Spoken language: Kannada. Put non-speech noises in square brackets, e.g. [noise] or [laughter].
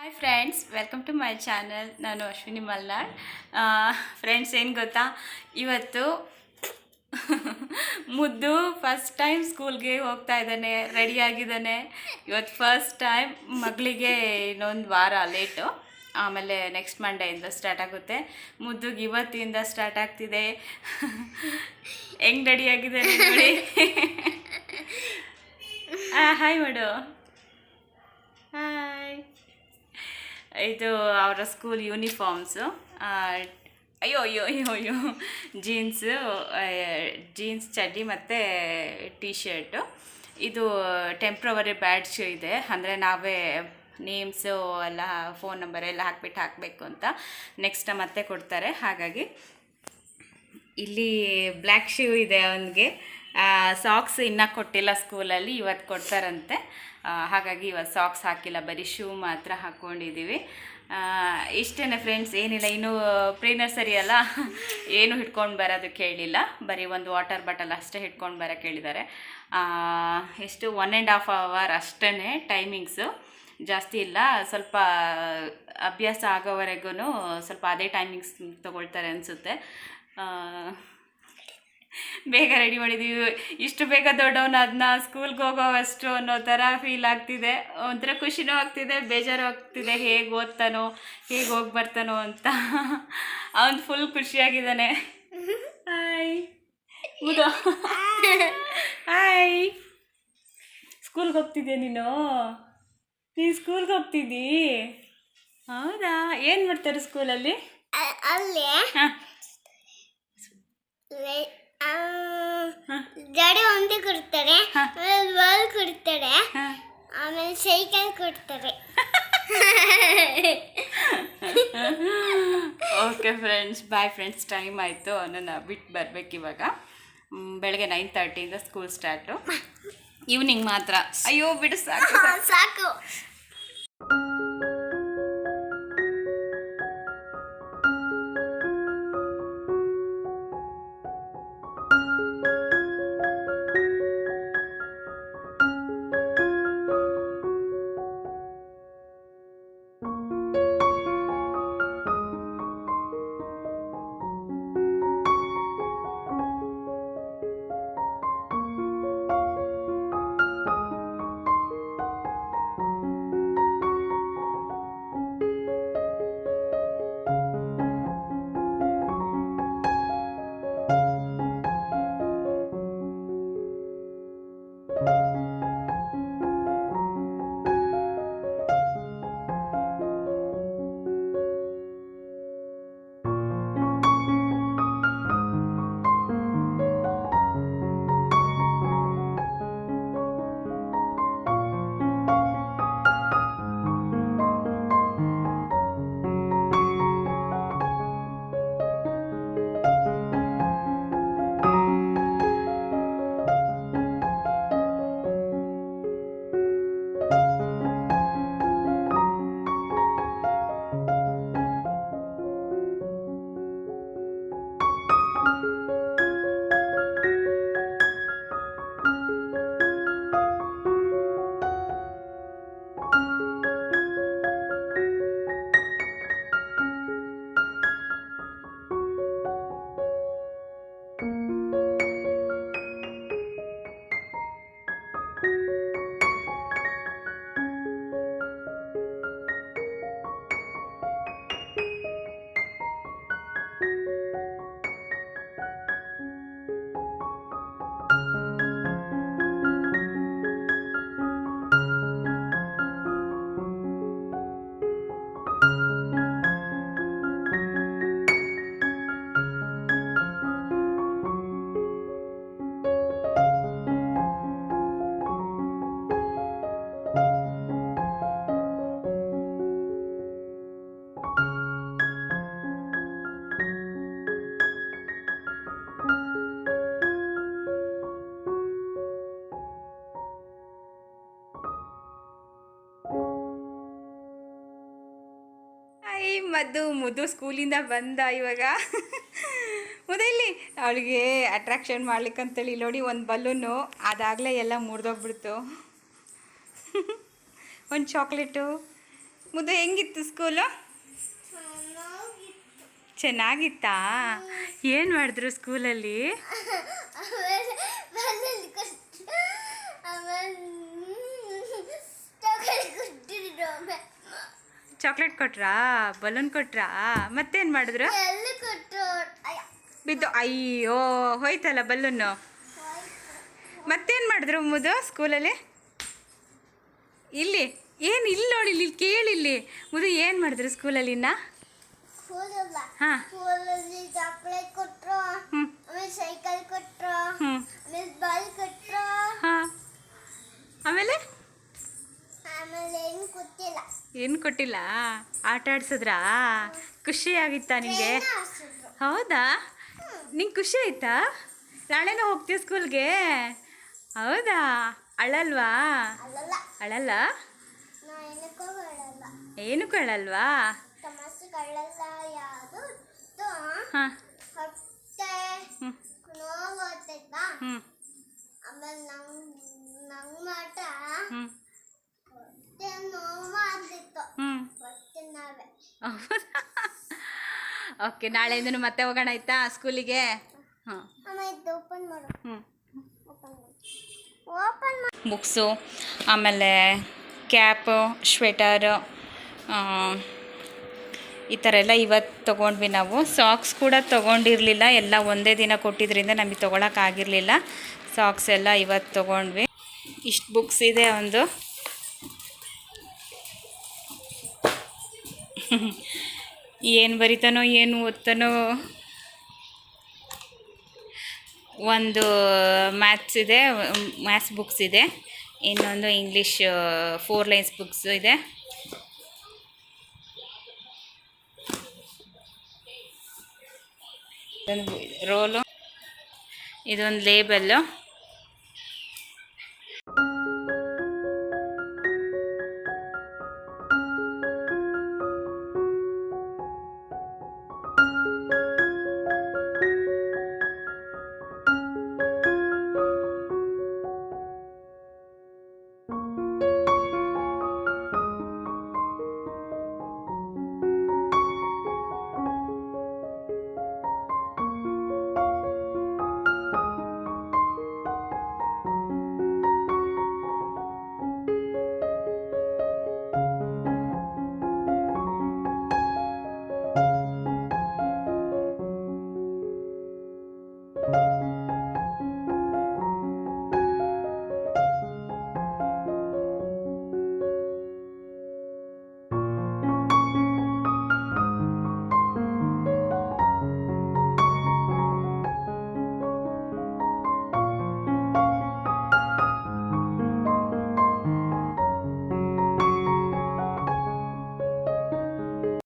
Hi friends welcome to my channel ನಾನು ಅಶ್ವಿನಿ ಮಲ್ನಾಡ್ ಫ್ರೆಂಡ್ಸ್ ಏನು ಗೊತ್ತಾ? ಇವತ್ತು [laughs] ಮುದ್ದು ಫಸ್ಟ್ ಟೈಮ್ ಸ್ಕೂಲ್ಗೆ ಹೋಗ್ತಾ ಇದ್ದಾನೆ ರೆಡಿ ಆಗಿದ್ದಾನೆ. ಇವತ್ತು ಫಸ್ಟ್ ಟೈಮ್ ಮಗಳಿಗೆ ಇನ್ನೊಂದು ವಾರ ಲೇಟು ಆಮೇಲೆ ನೆಕ್ಸ್ಟ್ ಮಂಡೇಯಿಂದ ಸ್ಟಾರ್ಟ್ ಆಗುತ್ತೆ. ಮುದ್ದುಗೆ ಇವತ್ತಿಂದ ಸ್ಟಾರ್ಟ್ ಆಗ್ತಿದೆ. [laughs] ಹೆಂಗೆ ರೆಡಿ ಆಗಿದ್ದಾರೆ ನೋಡಿ. [laughs] ಹಾಯ್ ಮಾಡು ಹಾಯ್ ಇದು ಅವರ ಸ್ಕೂಲ್ ಯೂನಿಫಾರ್ಮ್ಸು ಅಯ್ಯೋ ಅಯ್ಯೋ ಅಯ್ಯೋ ಅಯ್ಯೋ ಜೀನ್ಸು ಜೀನ್ಸ್ ಚಡ್ಡಿ ಮತ್ತು ಟೀ ಶರ್ಟು ಇದು ಟೆಂಪ್ರವರಿ ಬ್ಯಾಡ್ಜ್ ಇದೆ. ಅಂದರೆ ನಾವೇ ನೇಮ್ಸು ಎಲ್ಲ ಫೋನ್ ನಂಬರ್ ಎಲ್ಲ ಹಾಕ್ಬಿಟ್ಟು ಹಾಕಬೇಕು ಅಂತ ನೆಕ್ಸ್ಟ್ ಮತ್ತೆ ಕೊಡ್ತಾರೆ. ಹಾಗಾಗಿ ಇಲ್ಲಿ ಬ್ಲ್ಯಾಕ್ ಶೂ ಇದೆ ಅವನಿಗೆ. ಸಾಕ್ಸ್ ಇನ್ನೂ ಕೊಟ್ಟಿಲ್ಲ ಸ್ಕೂಲಲ್ಲಿ ಇವತ್ತು ಕೊಡ್ತಾರಂತೆ. ಹಾಗಾಗಿ ಇವತ್ತು ಸಾಕ್ಸ್ ಹಾಕಿಲ್ಲ, ಬರೀ ಶೂ ಮಾತ್ರ ಹಾಕ್ಕೊಂಡಿದ್ದೀವಿ ಇಷ್ಟೇ ಫ್ರೆಂಡ್ಸ್ ಏನಿಲ್ಲ, ಇನ್ನೂ ಪ್ರೀ ನರ್ಸರಿ ಅಲ್ಲ, ಏನು ಹಿಡ್ಕೊಂಡು ಬರೋದು ಹೇಳಿಲ್ಲ ಬರೀ ಒಂದು ವಾಟರ್ ಬಾಟಲ್ ಅಷ್ಟೇ ಹಿಡ್ಕೊಂಡು ಬರೋಕ್ಕೆ ಹೇಳಿದ್ದಾರೆ ಎಷ್ಟು ಒನ್ ಆ್ಯಂಡ್ ಹಾಫ್ ಅವರ್ ಅಷ್ಟೇ ಟೈಮಿಂಗ್ಸು ಜಾಸ್ತಿ ಇಲ್ಲ, ಸ್ವಲ್ಪ ಅಭ್ಯಾಸ ಆಗೋವರೆಗೂ ಸ್ವಲ್ಪ ಅದೇ ಟೈಮಿಂಗ್ಸ್ ತೊಗೊಳ್ತಾರೆ ಅನಿಸುತ್ತೆ. ಬೇಗ ರೆಡಿ ಮಾಡಿದ್ದೀವಿ ಇಷ್ಟು ಬೇಗ ದೊಡ್ಡವನು ಅದನ್ನ ಸ್ಕೂಲ್ಗೆ ಹೋಗೋವಷ್ಟು ಅನ್ನೋ ಥರ ಫೀಲ್ ಆಗ್ತಿದೆ. ಒಂಥರ ಖುಷಿನೂ ಆಗ್ತಿದೆ ಬೇಜಾರು ಆಗ್ತಿದೆ. ಹೇಗೆ ಓದ್ತಾನೋ ಹೇಗೆ ಹೋಗಿ ಬರ್ತಾನೋ ಅಂತ. ಅವನು ಫುಲ್ ಖುಷಿಯಾಗಿದ್ದಾನೆ. ಹಾಯ್ ಮುದ ಹಾಯ್ ಸ್ಕೂಲ್ಗೆ ಹೋಗ್ತಿದ್ದೆ ನೀನು? ನೀನು ಸ್ಕೂಲ್ಗೆ ಹೋಗ್ತಿದ್ದೀ? ಹೌದಾ? ಏನು ಮಾಡ್ತಾರೆ ಸ್ಕೂಲಲ್ಲಿ ಅಲ್ಲೇ? ಜಡೆ ಒಂದೇ ಕೊಡ್ತಾರೆ ಆಮೇಲೆ ಬಾಲ್ ಕೊಡ್ತಾರೆ ಆಮೇಲೆ ಸೈಕಲ್ ಕೊಡ್ತಾರೆ. Okay friends bye friends time ಆಯಿತು. ನನ್ನ ಬಿಟ್ಟು ಬರ್ಬೇಕು ಇವಾಗ. ಬೆಳಗ್ಗೆ ನೈನ್ ತರ್ಟಿಯಿಂದ ಸ್ಕೂಲ್ ಸ್ಟಾರ್ಟು ಈವ್ನಿಂಗ್ ಮಾತ್ರ. ಅಯ್ಯೋ ಬಿಡು ಸಾಕು. ಸಾಕು. ಮುದು ಮದ್ದು ಸ್ಕೂಲಿಂದ ಬಂದ ಇವಾಗ. ಮುದ ಇಲ್ಲಿ ಅವಳಿಗೆ ಅಟ್ರಾಕ್ಷನ್ ಮಾಡ್ಲಿಕ್ಕಂತೇಳಿ ಅಂತೇಳಿ ನೋಡಿ ಒಂದು ಬಲೂನು ಅದಾಗಲೇ ಎಲ್ಲ ಮುರಿದೋಗ್ಬಿಡ್ತು. ಒಂದು ಚಾಕ್ಲೇಟು ಮುದ್ದು ಹೆಂಗಿತ್ತು ಸ್ಕೂಲು ಚೆನ್ನಾಗಿತ್ತಾ? ಏನು ಮಾಡಿದ್ರು ಸ್ಕೂಲಲ್ಲಿ [laughs] ಆಮೇಲೆ ಬಲ್ಲಲ್ಲಿ ಕೊಟ್ಟು ಆಮೇಲೆ ತಗೊಳ್ಳಿ ಕೊಟ್ಟಿದ್ರು ಆಮೇಲೆ ಚಾಕ್ಲೇಟ್ ಕೊಟ್ರಾ? ಬಲೂನ್ ಕೊಟ್ರಾ? ಮತ್ತೇನು ಮಾಡಿದ್ರು? ಬಿದ್ದು ಅಯ್ಯೋ ಹೋಯ್ತಲ್ಲ ಬಲೂನು? ಮತ್ತೇನು ಮಾಡಿದ್ರು ಮುದು ಸ್ಕೂಲಲ್ಲಿ? ಇಲ್ಲಿ ಏನು ಇಲ್ಲಿ ನೋಡಿ ಇಲ್ಲಿ ಕೇಳಿಲ್ಲಿ ಮುದು ಏನು ಮಾಡಿದ್ರು ಸ್ಕೂಲಲ್ಲಿ ಇನ್ನ? ಹಾಂ. ಚಾಕ್ಲೇಟ್ ಕೊಟ್ಟರು ಸೈಕಲ್ ಕೊಟ್ಟರು ಹ್ಞೂ ಆಮೇಲೆ ಬಾಲ್ ಕೊಟ್ಟರು ಹಾಂ. ಆಮೇಲೆ? ಏನು ಕೊಟ್ಟಿಲ್ಲ? ಆಟ ಆಡ್ಸಿದ್ರಾ? ಖುಷಿ ಆಗಿತ್ತಾ ನಿಂಗೆ? ಹೌದಾ? ನಿಂಗೆ ಖುಷಿ ಆಯ್ತಾ? ನಾಳೆನೂ ಹೋಗ್ತೀಯ ಸ್ಕೂಲ್ಗೆ? ಹೌದಾ? ಅಳಲ್ವಾ? ಅಳಲ್ಲ. ಏನಕ್ಕೂ ಅಳಲ್ವಾ? ಹಾಂ. ಹ್ಞೂ ನೋವಾಗ್ತೈತಾ ಹ್ಞೂ ಆಮೇಲೆ ನಂಗೆ ನಂಗೆ ಮಾಟ ಹ್ಞೂ ಹೊಟ್ಟೆ ನೋವಾಗ್ತಿತ್ತು ಹ್ಞೂ ಹೊಟ್ಟೆ ನಾವೇ ಓಕೆ ನಾಳೆಯಿಂದ ಮತ್ತೆ ಹೋಗೋಣ ಆಯ್ತಾ ಸ್ಕೂಲಿಗೆ? ಹಾಂ. ಹ್ಞೂ ಬುಕ್ಸು ಆಮೇಲೆ ಕ್ಯಾಪು ಶ್ವೆಟರು ಈ ಥರ ಎಲ್ಲ ಇವತ್ತು ತೊಗೊಂಡ್ವಿ ನಾವು. ಸಾಕ್ಸ್ ಕೂಡ ತೊಗೊಂಡಿರಲಿಲ್ಲ ಎಲ್ಲ ಒಂದೇ ದಿನ ಕೊಟ್ಟಿದ್ರಿಂದ ನಮಗೆ ತೊಗೊಳಕ್ಕಾಗಿರಲಿಲ್ಲ ಸಾಕ್ಸ್ ಎಲ್ಲ ಇವತ್ತು ತೊಗೊಂಡ್ವಿ. ಇಷ್ಟು ಬುಕ್ಸ್ ಇದೆ ಒಂದು. [laughs] ಏನು ಬರಿತಾನೋ, ಏನು ಓದ್ತಾನೋ. ಒಂದು ಮ್ಯಾಥ್ಸ್ ಇದೆ ಮ್ಯಾಥ್ಸ್ ಬುಕ್ಸ್ ಇದೆ. ಇನ್ನೊಂದು ಇಂಗ್ಲೀಷ್ ಫೋರ್ ಲೈನ್ಸ್ ಬುಕ್ಸ್ ಇದೆ. ರೋಲು ಇದೊಂದು ಲೇಬಲ್ಲು